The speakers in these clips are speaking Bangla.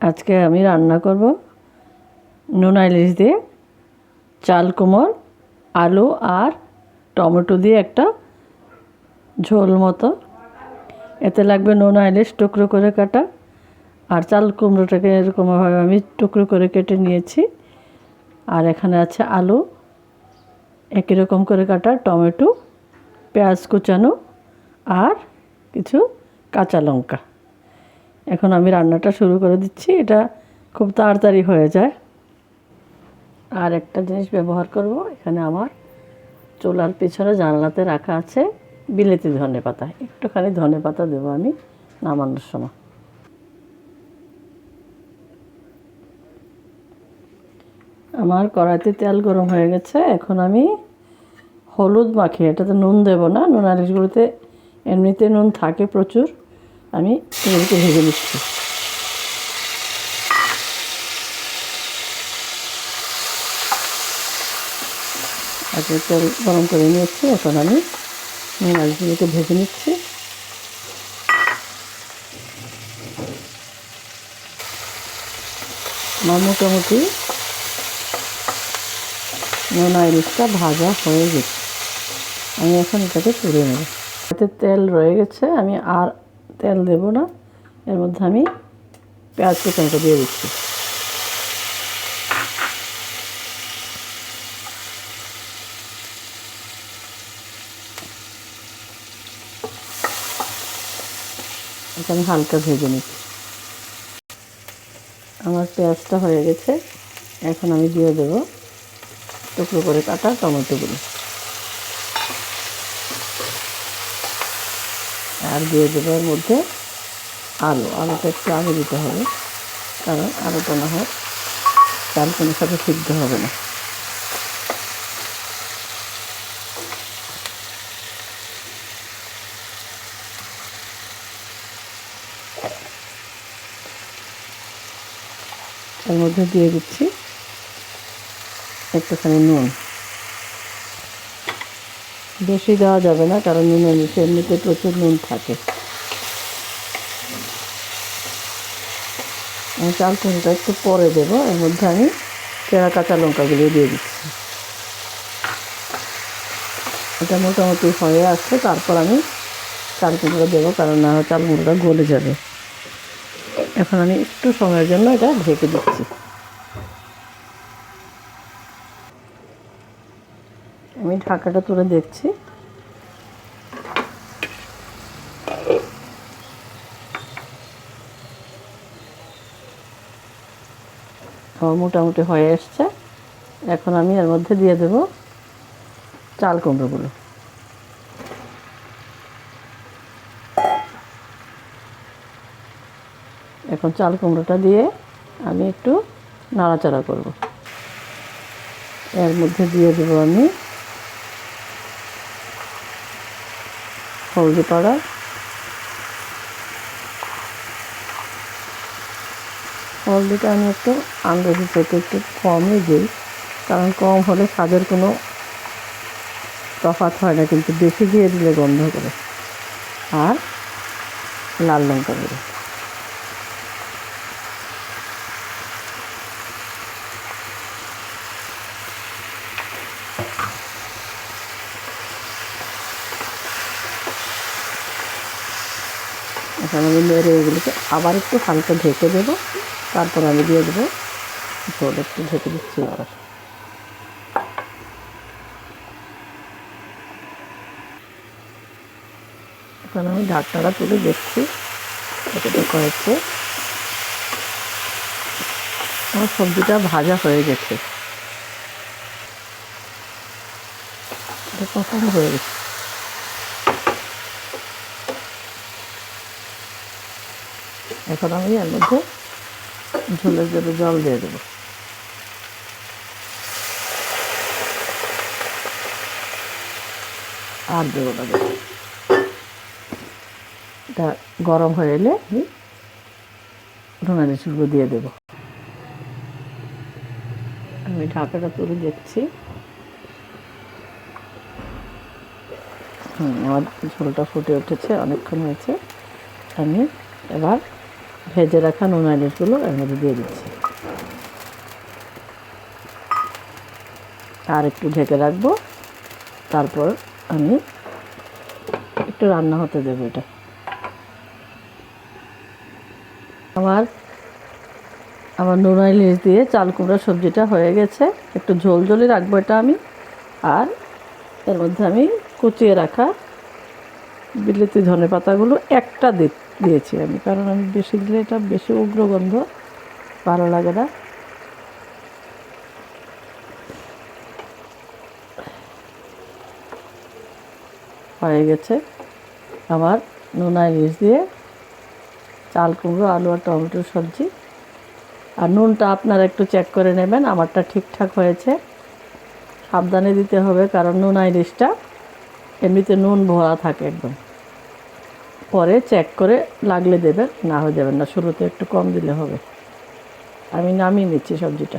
আজকে আমি রান্না করব নুন ইলিশ দিয়ে, চাল কুমড়, আলু আর টমেটো দিয়ে একটা ঝোল মতো। এতে লাগবে নুন ইলিশ টুকরো করে কাটা। আর চাল কুমড়োটাকে এরকমভাবে আমি টুকরো করে কেটে নিয়েছি। আর এখানে আছে আলু, একই রকম করে কাটা টমেটো, পেঁয়াজ কুচানো আর কিছু কাঁচা লঙ্কা। এখন আমি রান্নাটা শুরু করে দিচ্ছি, এটা খুব তাড়াতাড়ি হয়ে যায়। আর একটা জিনিস ব্যবহার করব, এখানে আমার চুলার পিছনে জানলাতে রাখা আছে বিলেতি ধনে পাতা। একটুখানি ধনে পাতা দেবো আমি নামানোর সময়। আমার কড়াইতে তেল গরম হয়ে গেছে, এখন আমি হলুদ মাখিয়ে, এটাতে নুন দেবো না, নুন আলিশগুলোতে এমনিতে নুন থাকে প্রচুর। আমি এগুলোকে ভেজে নিচ্ছি। আগে তেল গরম করে নিয়েছি, এখন আমি আলিশগুলোকে ভেজে নিচ্ছি। আমার মোটামুটি নোনা ইলিশটা ভাজা হয়ে গেছে। আমি এখন এটাকে তুলে নেব। এতে তেল রয়ে গেছে, আমি আর তেল দেব না। এর মধ্যে আমি পেঁয়াজ কুচানোটা দিয়ে দিচ্ছি। আমি হালকা ভেজে নিচ্ছি। আমার পেঁয়াজটা হয়ে গেছে। এখন আমি দিয়ে দেবো টুকরো করে কাটা টমেটোগুলো। আর দিয়ে দেবো এর মধ্যে আলু। আলুটা একটু আগে দিতে হবে, কারণ আলুটা না হয় চাল কোনো সাথে সিদ্ধ হবে না। এর মধ্যে দিয়ে দিচ্ছি একটুখানি নুন। বেশি দেওয়া যাবে না, কারণ নুনের নিচে এমনিতে প্রচুর নুন থাকে। আমি চাল কুমড়োটা একটু পরে দেবো, এর মধ্যে আমি চেরা কাঁচা লঙ্কাগুলো দিয়ে দিচ্ছি। এটা মোটামুটি হয়ে আসছে তারপর আমি চাল কুমড়ো দেবো, কারণ না চাল কুমড়োটা গলে যাবে। এখন আমি একটু সময়ের জন্য এটা ঢেকে দিচ্ছি। আমি ঢাকাটা তুলে দেখছি। মোটামুটি হয়ে এসছে। এখন আমি এর মধ্যে দিয়ে দেব চাল কুমড়োগুলো। এখন চাল কুমড়োটা দিয়ে আমি একটু নাড়াচাড়া করব। এর মধ্যে দিয়ে দেবো আমি হলদি পাউডার হলদিটা আমি একটু আন্দাজি থেকে একটু কমই দিই, কারণ কম হলে স্বাদের কোনো তফাত হয় না, কিন্তু বেশি দিয়ে দিলে গন্ধ করে। আর লাল লঙ্কা গুঁড়ো। এখন আমি নেড়ে এগুলোকে আবার একটু হালকা ঢেকে দেবো। তারপর আমি দিয়ে দেবো ঝোল একটু ঢেকে দিচ্ছি আবার এখন আমি ঢাকনাটা তুলে দেখছি কতটুকু হয়েছে আমার সবজিটা ভাজা হয়ে গেছে। কখন হয়ে গেছে। এখন আমি এর মধ্যে ঝোলের জন্য জল দিয়ে দেবো। আর দেবো না এটা গরম হয়ে এলে আমি ধনালি চুলগুলো দিয়ে দেবো। আমি ঢাকাটা তুলে দেখছি। হুম, আমার ঝোলটা ফুটে উঠেছে, অনেকক্ষণ হয়েছে। আমি এবার ভেজে রাখা নুন আইলিশগুলো এর মধ্যে দিয়ে দিচ্ছি। আর একটু ঢেকে রাখব। তারপর আমি একটু রান্না হতে দেবো এটা। আমার আমার নুন ইলিশ দিয়ে চাল কুমড়া সবজিটা হয়ে গেছে। একটু ঝোল ঝোলই রাখব এটা আমি। আর এর মধ্যে আমি কুচিয়ে রাখা বিলেতি ধনে পাতাগুলো একটা দি- দিয়েছি আমি, কারণ আমি বেশি দিলে এটা বেশি উগ্র গন্ধ ভালো লাগে না। হয়ে গেছে আমার নুনা ইলিশ দিয়ে চাল কুমড়ো, আলু আর টমেটোর সবজি। আর নুনটা আপনারা একটু চেক করে নেবেন, আমারটা ঠিকঠাক হয়েছে। সাবধানে দিতে হবে, কারণ নুন ইলিশটা এমনিতে নুন ভরা থাকে একদম। পরে চেক করে লাগলে দেবেন না হয়ে যাবেন না। শুরুতে একটু কম দিলে হবে। আমি নামিয়ে নিচ্ছি সবজিটা।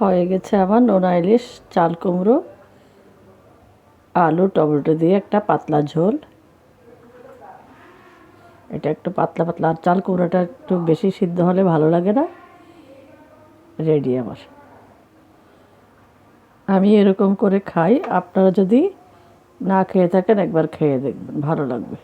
হয়ে গেছে আমার নোনা ইলিশ, চাল কুমড়ো, আলু, টমেটো দিয়ে একটা পাতলা ঝোল। এটা একটু পাতলা পাতলা, আর চাল কুমড়োটা একটু বেশি সিদ্ধ হলে ভালো লাগে না। রেডি আমার। আমি এরকম করে খাই। আপনারা যদি না খেয়ে থাকেন একবার খেয়ে দেখবেন ভালো লাগবে।